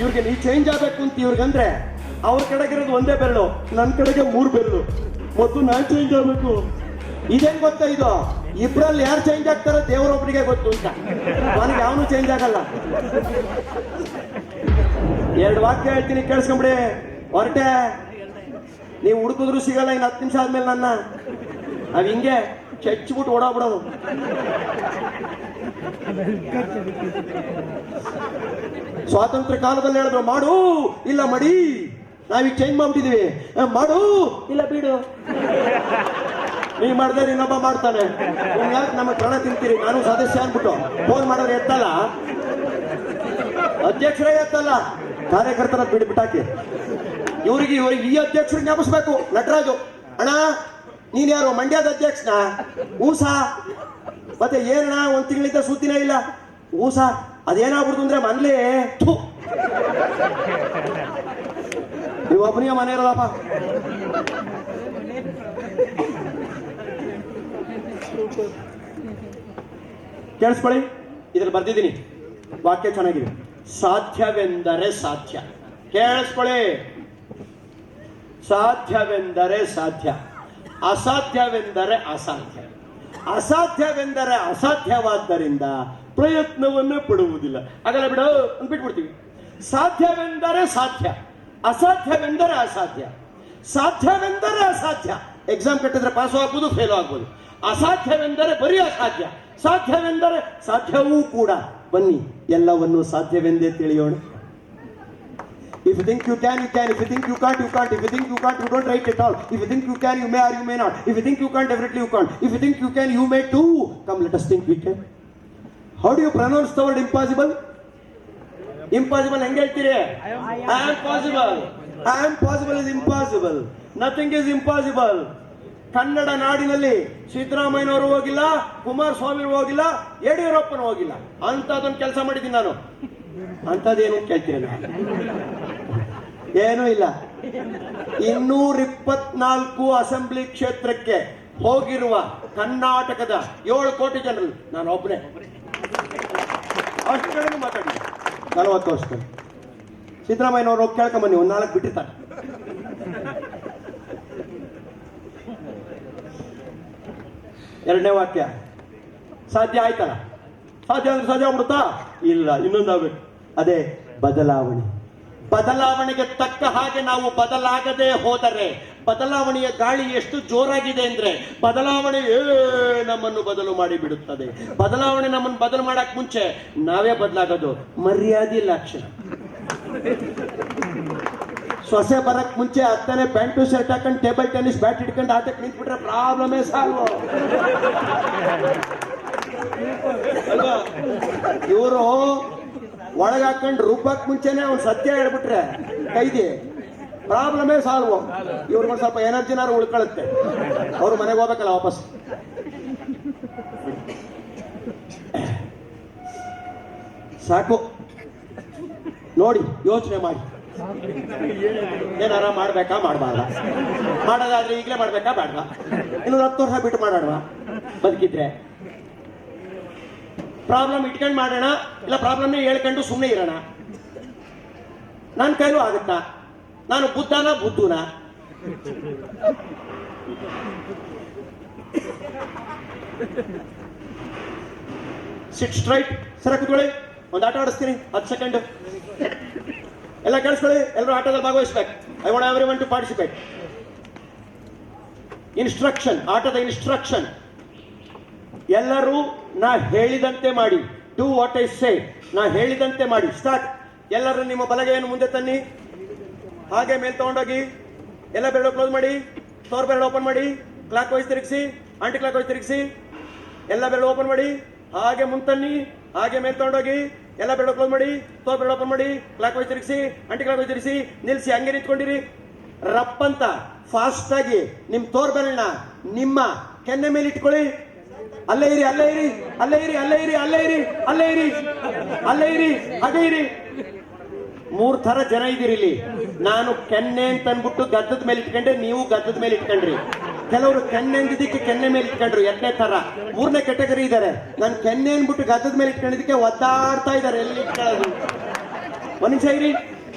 ಇವ್ರಿಗೆ ನೀ ಚೇಂಜ್ ಆಗ್ಬೇಕು ಅಂತ ಇವ್ರಿಗಂದ್ರೆ ಅವ್ರ ಕಡೆಗಿರೋದು ಒಂದೇ ಬೆರಳು ನನ್ನ ಕಡೆಗೆ ಮೂರು ಬೆರಳು. ಮತ್ತು ನಾನ್ ಚೇಂಜ್ ಆಗಬೇಕು. ಇದೇನ್ ಗೊತ್ತಾ ಇದು? ಇಬ್ರಲ್ಲಿ ಯಾರು ಚೇಂಜ್ ಆಗ್ತಾರೋ ದೇವರೊಬ್ಬರಿಗೆ ಗೊತ್ತು ಅಂತ. ನನಗೆ ಅವನು ಚೇಂಜ್ ಆಗಲ್ಲ. ಎರಡು ವಾಕ್ಯ ಹೇಳ್ತೀನಿ, ಕೇಳಿಸ್ಕೊಂಬಿಡಿ. ಹೊರಟೆ. ನೀವು ಹುಡುಕಿದ್ರು ಸಿಗಲ್ಲ ಇನ್ನು ಹತ್ತು ನಿಮಿಷ ಆದ್ಮೇಲೆ ನನ್ನ. ಅವ್ ಹಿಂಗೆ ಚಚ್ಬಿಟ್ಟು ಓಡಾಡ್ಬಿಡೋದು. ಸ್ವಾತಂತ್ರ್ಯ ಕಾಲದಲ್ಲಿ ಹೇಳಿದ್ರು, ಮಾಡು, ಇಲ್ಲ ಮಡಿ, ನಾವೀಗ ಚೇಂಜ್ ಮಾಡ್ಬಿಟ್ಟಿದೀವಿ. ಮಾಡು, ಇಲ್ಲ ಬಿಡು. ನೀವ್ ಮಾಡಿದ್ರೆ ಇನ್ನೊಬ್ಬ ಮಾಡ್ತಾನೆ. ಯಾಕೆ ನಮ್ಮ ಪ್ರಾಣ ತಿಂತೀರಿ? ನಾನು ಸದಸ್ಯ ಅಂದ್ಬಿಟ್ಟು ಫೋನ್ ಮಾಡೋರು ಎತ್ತಲ್ಲ. ಅಧ್ಯಕ್ಷರೇ ಎತ್ತಲ್ಲ. ಕಾರ್ಯಕರ್ತರ ಬಿಡ್ಬಿಟ್ಟಾಕಿ ಇವ್ರಿಗೆ ಇವ್ರಿಗೆ ಈ ಅಧ್ಯಕ್ಷರು ಜ್ಞಾಪಿಸ್ಬೇಕು, ನಟರಾಜು. ಅಣ್ಣ, ನೀನ್ ಯಾರು? ಮಂಡ್ಯದ ಅಧ್ಯಕ್ಷನ? ಊಸಾ ಮತ್ತೆ ಏನಣ್ಣ ಒಂದ್ ತಿಂಗಳಿಂದ ಸುದ್ದಿನೇ ಇಲ್ಲ. ಊಸ ಅದೇನಾಗ್ಬಿಡ್ತು ಅಂದ್ರೆ ಮನ್ಲೇ ಥು. ನೀವು ಒಬ್ಬನಿಗೆ ಮನೆ ಇರೋದಪ್ಪ. ಕೇಳಿಸ್ಕೊಳ್ಳಿ, ಇದ್ರಲ್ಲಿ ಬರ್ದಿದ್ದೀನಿ. ವಾಕ್ಯ ಚೆನ್ನಾಗಿದೆ. ಸಾಧ್ಯವೆಂದರೆ ಸಾಧ್ಯ. ಕೇಳಿಸ್ಕೊಳ್ಳಿ. ಸಾಧ್ಯವೆಂದರೆ ಸಾಧ್ಯ. ಅಸಾಧ್ಯವೆಂದರೆ ಅಸಾಧ್ಯ. ಅಸಾಧ್ಯವೆಂದರೆ ಅಸಾಧ್ಯವಾದ್ದರಿಂದ ಪ್ರಯತ್ನವನ್ನೇ ಪಡುವುದಿಲ್ಲ. ಹಾಗಲ್ಲ ಬಿಡು ಅಂತ ಬಿಟ್ಬಿಡ್ತೀವಿ. ಸಾಧ್ಯವೆಂದರೆ ಸಾಧ್ಯ, ಅಸಾಧ್ಯವೆಂದರೆ ಅಸಾಧ್ಯ, ಸಾಧ್ಯವೆಂದರೆ ಅಸಾಧ್ಯ. ಎಕ್ಸಾಮ್ ಕಟ್ಟಿದ್ರೆ ಪಾಸು ಆಗ್ಬೋದು ಫೇಲು ಆಗ್ಬೋದು. ಅಸಾಧ್ಯವೆಂದರೆ ಬರಿ ಅಸಾಧ್ಯ, ಸಾಧ್ಯವೆಂದರೆ ಸಾಧ್ಯವೂ ಕೂಡ. ಬನ್ನಿ, ಎಲ್ಲವನ್ನೂ ಸಾಧ್ಯವೆಂದೇ ತಿಳಿಯೋಣ. If think you can you can if think you can't you can't if think you can't you don't write it all if think you can you may are you may not if think you can't ಎವ್ರಿಟ್ಲಿ you can't if think you can you may to come let us think we can How do you pronounce the word impossible impossible ಹೆಂಗೆ ಹೇಳ್ತೀರಿ? I am possible I am possible is impossible nothing is impossible Kannada ನಾಡಿನಲ್ಲಿ ಸಿದ್ದರಾಮಯ್ಯನವರು ಹೋಗಿಲ್ಲ ಕುಮಾರಸ್ವಾಮಿ ಹೋಗಿಲ್ಲ ಯಡಿಯೂರಪ್ಪನ ಹೋಗಿಲ್ಲ. ಅಂತದೊಂದು ಕೆಲಸ ಮಾಡಿದ್ದೀನಿ ನಾನು. ಅಂತದೇನು ಕೇಳ್ತೀನಿ ಏನೂ ಇಲ್ಲ. ಇನ್ನೂರ ಇಪ್ಪತ್ನಾಲ್ಕು ಅಸೆಂಬ್ಲಿ ಕ್ಷೇತ್ರಕ್ಕೆ ಹೋಗಿರುವ ಕರ್ನಾಟಕದ ಏಳು ಕೋಟಿ ಜನರು ನಾನು ಒಬ್ಬನೇ ಕಡೆ ಮಾತಾಡಿ. ನಲವತ್ತು ವರ್ಷದಲ್ಲಿ ಸಿದ್ದರಾಮಯ್ಯನವರು ಕೇಳ್ಕೊಂಬನ್ನಿ ಒಂದು ನಾಲ್ಕು ಬಿಟ್ಟಿರ್ತಾರೆ. ಎರಡನೇ ವಾಕ್ಯ. ಸಾಧ್ಯ ಆಯ್ತಲ್ಲ? ಸಾಧ್ಯ ಅಂದ್ರೆ ಸಾಧ್ಯ ಆಗ್ಬಿಡುತ್ತಾ? ಇಲ್ಲ ಇನ್ನೊಂದಾಗಬೇಕು ಅದೇ, ಬದಲಾವಣೆ. ಬದಲಾವಣೆಗೆ ತಕ್ಕ ಹಾಗೆ ನಾವು ಬದಲಾಗದೆ ಹೋದರೆ ಬದಲಾವಣೆಯ ಗಾಳಿ ಎಷ್ಟು ಜೋರಾಗಿದೆ ಅಂದ್ರೆ ಬದಲಾವಣೆ ನಮ್ಮನ್ನು ಬದಲು ಮಾಡಿ ಬಿಡುತ್ತದೆ ಬದಲಾವಣೆ ನಮ್ಮನ್ನು ಬದಲು ಮಾಡಕ್ ಮುಂಚೆ ನಾವೇ ಬದಲಾಗೋದು. ಮರ್ಯಾದೆ ಲಕ್ಷಣ ಸೊಸೆ ಬರಕ್ ಮುಂಚೆ ಹತ್ತನೇ ಪ್ಯಾಂಟು, ಶರ್ಟ್ ಹಾಕೊಂಡು ಟೇಬಲ್ ಟೆನ್ನಿಸ್ ಬ್ಯಾಟ್ ಹಿಡ್ಕೊಂಡು ಆಟಕ್ಕೆ ನಿಂತ್ಬಿಟ್ರೆ ಪ್ರಾಬ್ಲಮೇ ಸಾಲ್ವ್ ಇವರು ಒಳಗಾಕೊಂಡು ರೂಪಕ್ ಮುಂಚೆನೆ ಅವ್ನು ಸತ್ಯ ಹೇಳ್ಬಿಟ್ರೆ ಕೈದಿ ಪ್ರಾಬ್ಲಮೇ ಸಾಲ್ವ್. ಇವ್ರ ಒಂದು ಸ್ವಲ್ಪ ಎನರ್ಜಿನಾರು ಉಳ್ಕೊಳ್ಳುತ್ತೆ. ಅವ್ರು ಮನೆಗೆ ಹೋಗ್ಬೇಕಲ್ಲ ವಾಪಸ್. ಸಾಕು. ನೋಡಿ, ಯೋಚನೆ ಮಾಡಿ. ಏನಾರ ಮಾಡ್ಬೇಕಾ ಮಾಡಬಾರ್ದ? ಮಾಡೋದಾದ್ರೆ ಈಗಲೇ ಮಾಡ್ಬೇಕಾ ಬೇಡವಾ? ಇನ್ನೊಂದು ಹತ್ತು ವರ್ಷ ಬಿಟ್ಟು ಮಾಡೋಣ ಬದುಕಿದ್ರೆ. ಪ್ರಾಬ್ಲಮ್ ಇಟ್ಕೊಂಡು ಮಾಡೋಣ, ಇಲ್ಲ ಪ್ರಾಬ್ಲಮ್ ಹೇಳ್ಕೊಂಡು ಸುಮ್ಮನೆ ಇರೋಣ. ನನ್ನ ಕೈಲೂ ಆಗುತ್ತಾ? ನಾನು ಬುದ್ಧನ, ಬುದ್ಧುನ. ಸಿಟ್ ಸ್ಟ್ರೈಟ್ ಸರ ಕೂತ್ಕೊಳ್ಳಿ. ಒಂದು ಆಟ ಆಡಿಸ್ತೀನಿ. ಹತ್ತು ಸೆಕೆಂಡ್ ಎಲ್ಲ ಕೇಳಿಸ್ಕೊಳ್ಳಿ. ಎಲ್ಲರೂ ಆಟದಲ್ಲಿ ಭಾಗವಹಿಸ್ಬೇಕು. I want everyone to participate instruction ಆಟದ ಇನ್ಸ್ಟ್ರಕ್ಷನ್ ಎಲ್ಲರೂ ನಾ ಹೇಳಿದಂತೆ ಮಾಡಿ. ಡೂ ವಾಟ್ ಐ ಸೇ ನಾ ಹೇಳಿದಂತೆ ಮಾಡಿ. ಸ್ಟಾರ್ಟ್ ಎಲ್ಲರೂ ನಿಮ್ಮ ಬಲಗೆಯನ್ನು ಮುಂದೆ ತನ್ನಿ. ಹಾಗೆ ಮೇಲ್ ತಗೊಂಡೋಗಿ ಎಲ್ಲ ಬೆರಳು ಕ್ಲೋಸ್ ಮಾಡಿ ತೋರ್ ಬೆರಳು ಓಪನ್ ಮಾಡಿ ಕ್ಲಾಕ್ ವೈಸ್ ತಿರುಗಿಸಿ ಆಂಟಿ ಕ್ಲಾಕ್ ವೈಸ್ ತಿರುಗಿಸಿ, ಎಲ್ಲ ಬೆರಳು ಓಪನ್ ಮಾಡಿ, ಹಾಗೆ ಮುಂತನ್ನಿ, ಹಾಗೆ ಮೇಲ್ ತಗೊಂಡೋಗಿ ಎಲ್ಲ ಬೆರಳು ಕ್ಲೋಸ್ ಮಾಡಿ ತೋರ್ ಬೆರಳು ಓಪನ್ ಮಾಡಿ ಕ್ಲಾಕ್ ವೈಸ್ ತಿರುಗಿಸಿ ಆಂಟಿ ಕ್ಲಾಕ್ ವೈಸ್ ತಿರುಗಿಸಿ ನಿಲ್ಸಿ ಹಂಗೆ ನಿಂತ್ಕೊಂಡಿರಿ. ರಪ್ ಅಂತ ಫಾಸ್ಟ್ ಆಗಿ ನಿಮ್ ತೋರ್ ಬೆರಳನ್ನ ನಿಮ್ಮ ಕೆನ್ನೆ ಮೇಲೆ ಇಟ್ಕೊಳ್ಳಿ. ಅಲ್ಲೇ ಇರಿ ಅಲ್ಲೇ ಇರಿ ಅಲ್ಲೇ ಇರಿ ಅಲ್ಲೇ ಇರಿ ಅಲ್ಲೇ ಇರಿ ಅಲ್ಲೇ ಇರಿ ಅಲ್ಲೇ ಇರಿ, ಅದೇ ಇರಿ. ಮೂರ್ ತರ ಜನ ಇದ್ದೀರಿ ಇಲ್ಲಿ. ನಾನು ಕೆನ್ನೆ ಅಂತ ಅನ್ಬಿಟ್ಟು ಗದ್ದದ ಮೇಲೆ ಇಟ್ಕೊಂಡ್ರೆ ನೀವು ಗದ್ದದ ಮೇಲೆ ಇಟ್ಕೊಂಡ್ರಿ. ಕೆಲವರು ಕೆನ್ನೆ ಅಂದಿದ್ದಕ್ಕೆ ಕೆನ್ನೆ ಮೇಲೆ ಇಟ್ಕೊಂಡ್ರು, ಎರಡನೇ ತರ ಮೂರನೇ ಕೆಟಗರಿ ಇದ್ದಾರೆ ನಾನು ಕೆನ್ನೆ ಅನ್ಬಿಟ್ಟು ಗದ್ದದ ಮೇಲೆ ಇಟ್ಕೊಂಡಿದ್ದಕ್ಕೆ ಒದ್ದಾಡ್ತಾ ಇದ್ದಾರೆ ಎಲ್ಲಿ ಇಟ್ಕೊಳ್ಳೋದು? ಒಂದ್ ನಿಮಿಷ ಇರಿ,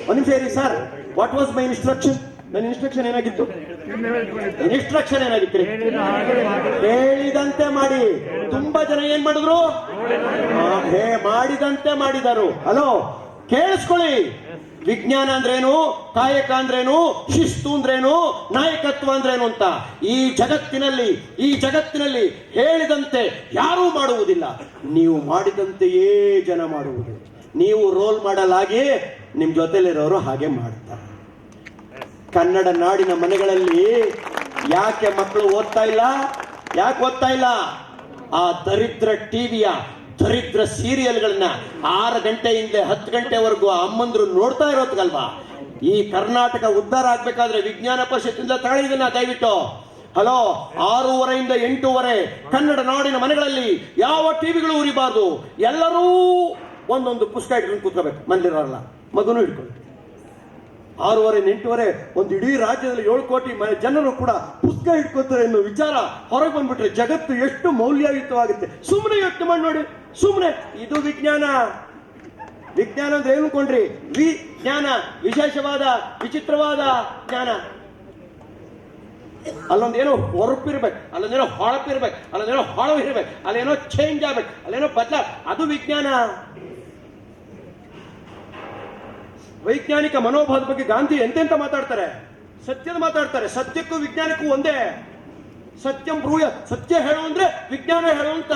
ಒಂದ್ ನಿಮಿಷ ಇರಿ sir. What was my instruction ನನ್ನ ಇನ್ಸ್ಟ್ರಕ್ಷನ್ ಏನಾಗಿತ್ತು? ಇನ್ಸ್ಟ್ರಕ್ಷನ್ ಏನಾಗಿತ್ತು ಹೇಳಿದಂತೆ ಮಾಡಿ. ತುಂಬಾ ಜನ ಏನ್ ಮಾಡಿದ್ರು? ಮಾಡಿದಂತೆ ಮಾಡಿದರು. ಹಲೋ ಕೇಳಿಸ್ಕೊಳ್ಳಿ. ವಿಜ್ಞಾನ ಅಂದ್ರೇನು? ಕಾಯಕ ಅಂದ್ರೇನು? ಶಿಸ್ತು ಅಂದ್ರೇನು? ನಾಯಕತ್ವ ಅಂದ್ರೇನು ಅಂತ ಈ ಜಗತ್ತಿನಲ್ಲಿ ಈ ಜಗತ್ತಿನಲ್ಲಿ ಹೇಳಿದಂತೆ ಯಾರೂ ಮಾಡುವುದಿಲ್ಲ. ನೀವು ಮಾಡಿದಂತೆಯೇ ಜನ ಮಾಡುವುದು. ನೀವು ರೋಲ್ ಮಾಡಲಾಗಿ ನಿಮ್ ಜೊತೆಲಿರೋರು ಹಾಗೆ ಮಾಡ್ತಾರೆ. ಕನ್ನಡ ನಾಡಿನ ಮನೆಗಳಲ್ಲಿ ಯಾಕೆ ಮಕ್ಕಳು ಓದ್ತಾ ಇಲ್ಲ? ಯಾಕೆ ಓದ್ತಾ ಇಲ್ಲ? ಆ ದರಿದ್ರ ಟಿವಿಯ ದರಿದ್ರ ಸೀರಿಯಲ್ಗಳನ್ನ ಆರು ಗಂಟೆಯಿಂದ ಹತ್ತು ಗಂಟೆವರೆಗೂ ಅಮ್ಮಂದ್ರು ನೋಡ್ತಾ ಇರೋದ್ಗಲ್ವಾ ಈ ಕರ್ನಾಟಕ ಉದ್ಧಾರ ಆಗ್ಬೇಕಾದ್ರೆ ವಿಜ್ಞಾನ ಪರಿಷತ್ತಿಂದ ತಗೊಳ್ಳಿದನ್ನ ದಯವಿಟ್ಟು. ಹಲೋ, ಆರೂವರೆಯಿಂದ ಎಂಟೂವರೆ ಕನ್ನಡ ನಾಡಿನ ಮನೆಗಳಲ್ಲಿ ಯಾವ ಟಿವಿಗಳು ಉರಿಬಾರ್ದು? ಎಲ್ಲರೂ ಒಂದೊಂದು ಪುಸ್ತಕ ಇಟ್ಕೊಂಡು ಕೂತ್ಕೋಬೇಕು. ಮಂದಿರಲ್ಲ, ಮಗನೂ ಇಟ್ಕೊಂಡು ಆರೂವರೆ ಎಂಟೂವರೆ ಒಂದು ಇಡೀ ರಾಜ್ಯದಲ್ಲಿ ಏಳು ಕೋಟಿ ಜನರು ಕೂಡ ಪುಸ್ತಕ ಇಟ್ಕೋತಾರೆ ಅನ್ನೋ ವಿಚಾರ ಹೊರಗೆ ಬಂದ್ಬಿಟ್ರೆ ಜಗತ್ತು ಎಷ್ಟು ಮೌಲ್ಯಯುತವಾಗುತ್ತೆ. ಸುಮ್ಮನೆ ಯೋಚನೆ ಮಾಡಿ ನೋಡಿ. ಸುಮ್ಮನೆ ಇದು ವಿಜ್ಞಾನ. ವಿಜ್ಞಾನ ಅಂದ್ರೆ ಏನು ಕೊಂಡ್ರಿ? ವಿಜ್ಞಾನ, ವಿಶೇಷವಾದ, ವಿಚಿತ್ರವಾದ ಜ್ಞಾನ. ಅಲ್ಲೊಂದೇನೋ ಹೊರಪಿರ್ಬೇಕು, ಅಲ್ಲೊಂದೇನೋ ಹೊಳಪಿರ್ಬೇಕು ಅಲ್ಲೊಂದೇನೋ ಹೊಳವು ಇರ್ಬೇಕು, ಅಲ್ಲೇನೋ ಚೇಂಜ್ ಆಗ್ಬೇಕು, ಅಲ್ಲೇನೋ ಬದಲ, ಅದು ವಿಜ್ಞಾನ. ವೈಜ್ಞಾನಿಕ ಮನೋಭಾವದ ಬಗ್ಗೆ ಗಾಂಧಿ ಎಂತೆಂತ ಮಾತಾಡ್ತಾರೆ? ಸತ್ಯದ ಮಾತಾಡ್ತಾರೆ, ಸತ್ಯಕ್ಕೂ ವಿಜ್ಞಾನಕ್ಕೂ ಒಂದೇ. ಸತ್ಯಂ ಬ್ರೂಯ, ಸತ್ಯ ಹೇಳು ಅಂದ್ರೆ ವಿಜ್ಞಾನ ಹೇಳು ಅಂತ.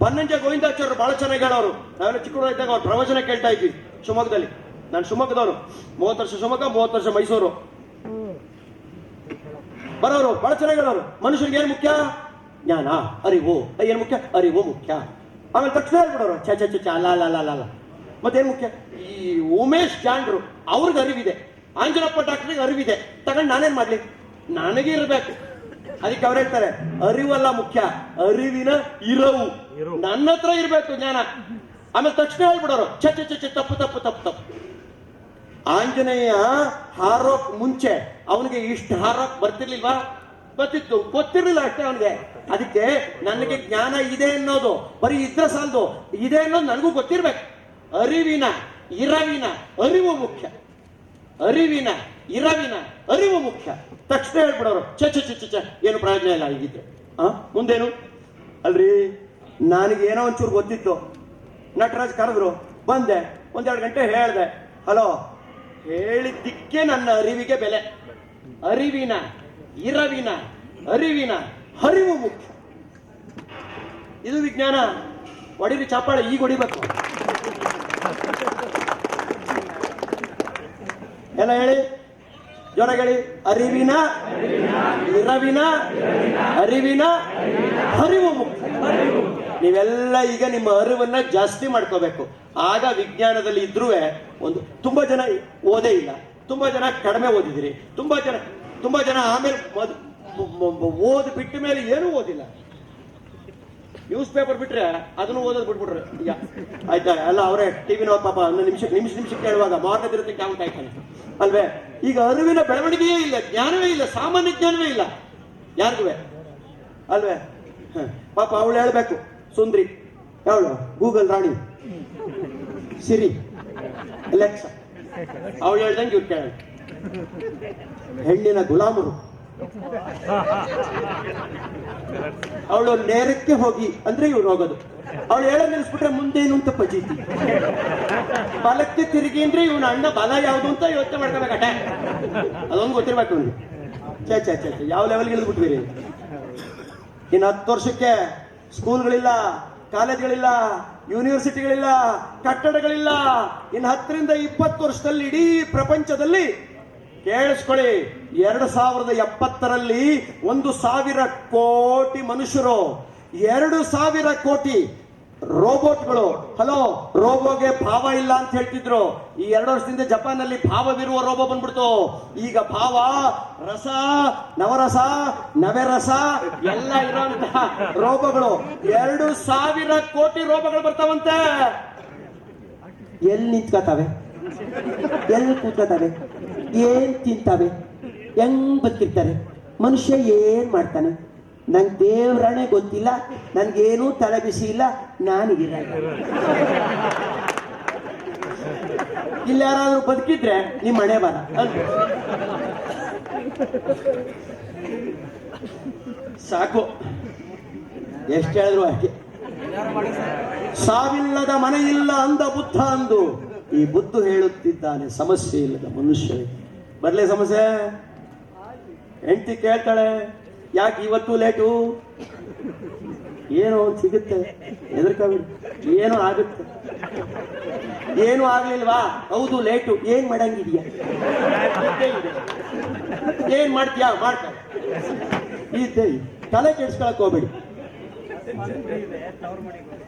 ಬನ್ನಂಜ ಗೋವಿಂದಾಚಾರ್ಯರು ಬಹಳ ಚೆನ್ನಾಗಿ ಹೇಳೋರು. ನಾವೆಲ್ಲ ಚಿಕ್ಕವರು ಇದ್ದಾಗ ಅವ್ರ ಪ್ರವಚನ ಕೇಳ್ತಾ ಇದ್ವಿ ಶಿವಮೊಗ್ಗದಲ್ಲಿ. ನಾನು ಶಿವಮೊಗ್ಗದವರು. ಮೂವತ್ತು ವರ್ಷ ಶಿವಮೊಗ್ಗ, ಮೂವತ್ತು ವರ್ಷ ಮೈಸೂರು. ಬರೋರು, ಬಹಳ ಚೆನ್ನಾಗಿ ಹೇಳೋರು. ಮನುಷ್ಯರಿಗೆ ಏನು ಮುಖ್ಯ? ಜ್ಞಾನ, ಅರಿವು. ಏನು ಮುಖ್ಯ? ಅರಿವು ಮುಖ್ಯ. ಆಮೇಲೆ ತಕ್ಷಣ ಹೇಳ್ಬಿಡೋರು. ಚ ಚ ಚ ಅಲ್ಲ ಅಲ್ಲ ಅಲ್ಲ ಅಲ್ಲ ಮತ್ತೇನು ಮುಖ್ಯ? ಈ ಉಮೇಶ್ ಜಾಂಡ್ರು, ಅವ್ರಿಗೆ ಅರಿವಿದೆ. ಆಂಜನಪ್ಪ ಡಾಕ್ಟ್ರಿಗೆ ಅರಿವಿದೆ. ತಗೊಂಡು ನಾನೇನು ಮಾಡ್ಲಿ? ನನಗೆ ಇರಬೇಕು. ಅದಕ್ಕೆ ಅವ್ರು ಹೇಳ್ತಾರೆ ಅರಿವಲ್ಲ ಮುಖ್ಯ ಅರಿವಿನ ಇರವು. ನನ್ನ ಹತ್ರ ಇರಬೇಕು ಜ್ಞಾನ. ಆಮೇಲೆ ತಕ್ಷಣ ಹೇಳ್ಬಿಡೋರು ಚ ಚ ತಪ್ಪು ತಪ್ಪು ತಪ್ಪು ತಪ್ಪು. ಆಂಜನೇಯ ಹಾರೋಕ್ ಮುಂಚೆ ಅವನಿಗೆ ಇಷ್ಟು ಹಾರೋಕ್ ಬರ್ತಿರ್ಲಿಲ್ವಾ? ಗೊತ್ತಿತ್ತು ಗೊತ್ತಿರ್ಲಿಲ್ಲ ಅಷ್ಟೇ ಅವನಿಗೆ. ಅದಕ್ಕೆ ನನಗೆ ಜ್ಞಾನ ಇದೆ ಅನ್ನೋದು ಬರೀ ಇದ್ರ ಸಾಲದು ಇದೆ ಅನ್ನೋದು ನನಗೂ ಗೊತ್ತಿರ್ಬೇಕು. ಅರಿವಿನ ಇರವಿನ ಅರಿವು ಮುಖ್ಯ. ಅರಿವಿನ ಇರವಿನ ಅರಿವು ಮುಖ್ಯ. ತಕ್ಷಣ ಹೇಳ್ಬಿಡೋರು ಚ ಚ ಚ ಚ ಏನು ಪ್ರಯೋಜನ ಇಲ್ಲ ಹೀಗಿದ್ರೆ. ಆ? ಮುಂದೇನು? ಅಲ್ರಿ ನನಗೆ ಏನೋ ಒಂಚೂರು ಗೊತ್ತಿತ್ತು. ನಟರಾಜ್ ಕರೆದ್ರು, ಬಂದೆ, ಒಂದೆರಡು ಗಂಟೆ ಹೇಳ್ದೆ. ಹಲೋ, ಹೇಳಿದ್ದಕ್ಕೆ ನನ್ನ ಅರಿವಿಗೆ ಬೆಲೆ. ಅರಿವಿನ, ಇರವಿನ, ಅರಿವಿನ ಹರಿವು ಮುಖ್ಯ. ಇದು ವಿಜ್ಞಾನ. ಒಡಿರಿ ಚಾಪಾಳೆ ಈಗ ಹೊಡಿಬೇಕು. ಎಲ್ಲ ಹೇಳಿ. ಜೋರ ಹೇಳಿ ಅರಿವಿನ, ಇರವಿನ, ಅರಿವಿನ ಹರಿವು ನೀವೆಲ್ಲ ಈಗ ನಿಮ್ಮ ಅರಿವನ್ನ ಜಾಸ್ತಿ ಮಾಡ್ಕೋಬೇಕು. ಆಗ ವಿಜ್ಞಾನದಲ್ಲಿ ಇದ್ರೂ ಒಂದು ತುಂಬಾ ಜನ ಓದೇ ಇಲ್ಲ. ತುಂಬಾ ಜನ ಕಡಿಮೆ ಓದಿದಿರಿ. ತುಂಬಾ ಜನ ತುಂಬಾ ಜನ ಆಮೇಲೆ ಓದ್ ಬಿಟ್ಟ ಮೇಲೆ ಏನೂ ಓದಿಲ್ಲ. ನ್ಯೂಸ್ ಪೇಪರ್ ಬಿಟ್ರೆ ಅದನ್ನು ಓದೋದು ಬಿಟ್ಬಿಟ್ರೆ. ಈಗ ಆಯ್ತಾ? ಎಲ್ಲ ಅವರೇ ಟಿವಿ ಪಾಪ, ಒಂದು ನಿಮಿಷ ನಿಮಿಷ ನಿಮಿಷಕ್ಕೆ ಕೇಳುವಾಗ ಮಾರ್ಗದಿರುತ್ತೆ ಯಾವ್ದು ಆಯ್ತಾನೆ ಅಲ್ವೇ? ಈಗ ಅರಿವಿನ ಬೆಳವಣಿಗೆಯೇ ಇಲ್ಲ, ಜ್ಞಾನವೇ ಇಲ್ಲ, ಸಾಮಾನ್ಯ ಜ್ಞಾನವೇ ಇಲ್ಲ. ಯಾರಿಗೂ? ಅಲ್ವೇ. ಪಾಪ ಅವಳು ಹೇಳ್ಬೇಕು, ಸುಂದ್ರಿ. ಯಾವಳು? ಗೂಗಲ್ ರಾಣಿ. ಸಿರಿ. ಅಲೆಕ್ಸ. ಅವಳು ಹೇಳ್ದಂಗೆ ಇವ್ರು ಕೇಳ ಹೆಣ್ಣಿನ ಗುಲಾಮರು. ಅವಳು ನೇರಕ್ಕೆ ಹೋಗಿ, ಅಂದ್ರೆ ಇವ್ರು ಹೋಗೋದು. ಅವಳು ಹೇಳ ನಿಲ್ಸ್ಬಿಟ್ರೆ ಮುಂದೇನು ಅಂತ ಪಜೀತಿ? ಬಲಕ್ಕೆ ತಿರುಗಿ ಅಂದ್ರೆ ಇವನ ಅಣ್ಣ ಬಲ ಯಾವುದು ಅಂತ ಯೋಚನೆ ಮಾಡ್ಕೋಬೇಕಟ ಅದೊಂದು ಗೊತ್ತಿರ್ಬೇಕು ಅವ್ನಿಗೆ. ಚೇ ಚೇ ಛೇ, ಯಾವ ಲೆವೆಲ್ಗೆ ಇಳಿದ್ಬಿಟ್ವಿರಿ ಇನ್ನು ಹತ್ತು ವರ್ಷಕ್ಕೆ ಸ್ಕೂಲ್ಗಳಿಲ್ಲ ಕಾಲೇಜ್ಗಳಿಲ್ಲ ಯೂನಿವರ್ಸಿಟಿಗಳಿಲ್ಲ ಕಟ್ಟಡಗಳಿಲ್ಲ. ಇನ್ನು ಹತ್ತರಿಂದ ಇಪ್ಪತ್ತು ವರ್ಷದಲ್ಲಿ ಇಡೀ ಪ್ರಪಂಚದಲ್ಲಿ ಕೇಳಿಸ್ಕೊಳ್ಳಿ ಎರಡು ಸಾವಿರದ ಎಪ್ಪತ್ತರಲ್ಲಿ ಒಂದು ಸಾವಿರ ಕೋಟಿ ಮನುಷ್ಯರು ಎರಡು ಸಾವಿರ ಕೋಟಿ ರೋಬೋಟ್ಗಳು. ಹಲೋ, ರೋಬೋಗೆ ಭಾವ ಇಲ್ಲ ಅಂತ ಹೇಳ್ತಿದ್ರು. ಈ ಎರಡು ವರ್ಷದಿಂದ ಜಪಾನ್ ಭಾವವಿರುವ ರೋಬೋ ಬಂದ್ಬಿಡ್ತು. ಈಗ ಭಾವ, ರಸ, ನವರಸ, ನವೆರಸ, ಎಲ್ಲ ಇರುವಂತಹ ರೋಬೋಗಳು. ಎರಡು ಸಾವಿರ ಕೋಟಿ ರೋಬೋಗಳು ಬರ್ತಾವಂತೆ. ಎಲ್ಲಿ ನಿಂತ್ಕೋತಾವೆ ಎಲ್ಲಿ ಕೂತ್ಕೋತಾವೆ ಏನ್ ತಿಂತಾವೆ? ಹೆಂಗ್ ಬದುಕಿರ್ತಾರೆ? ಮನುಷ್ಯ ಏನ್ ಮಾಡ್ತಾನೆ? ನಂಗೆ ದೇವ್ರಣೆ ಗೊತ್ತಿಲ್ಲ, ನನ್ಗೇನೂ ತಲೆ ಬಿಸಿ ಇಲ್ಲ, ನಾನು ಇರಲ್ಲ. ಇಲ್ಲಿ ಯಾರಾದ್ರೂ ಬದುಕಿದ್ರೆ ನಿಮ್ಮ ಮನೆ ಬರ ಸಾಕು. ಎಷ್ಟು ಹೇಳಿದ್ರು ಹಾಕಿ ಸಾವಿಲ್ಲದ ಮನೆಯಿಲ್ಲ ಅಂದ ಬುದ್ಧ ಅಂದು ಈ ಬುದ್ಧ ಹೇಳುತ್ತಿದ್ದಾನೆ, ಸಮಸ್ಯೆ ಇಲ್ಲದ ಮನುಷ್ಯ ಬರ್ಲೇ ಸಮಸ್ಯೆ? ಹೆಂಡತಿ ಕೇಳ್ತಾಳೆ? ಯಾಕೆ ಇವತ್ತು ಲೇಟು ಏನೋ ಸಿಗುತ್ತೆ. ಹೆದರ್ಕೋಬೇಡಿ. ಏನೋ ಆಗುತ್ತೆ. ಏನು ಆಗ್ಲಿಲ್ವಾ? ಹೌದು ಲೇಟು ಏನ್ ಮಾಡಂಗಿದ್ಯಾ. ಏನ್ ಮಾಡ್ತೀಯಾ? ಮಾಡ್ಕ. ಈ. ತಲೆ ಕೆಡ್ಸ್ಕೊಳಕ್ ಹೋಗ್ಬೇಡಿ.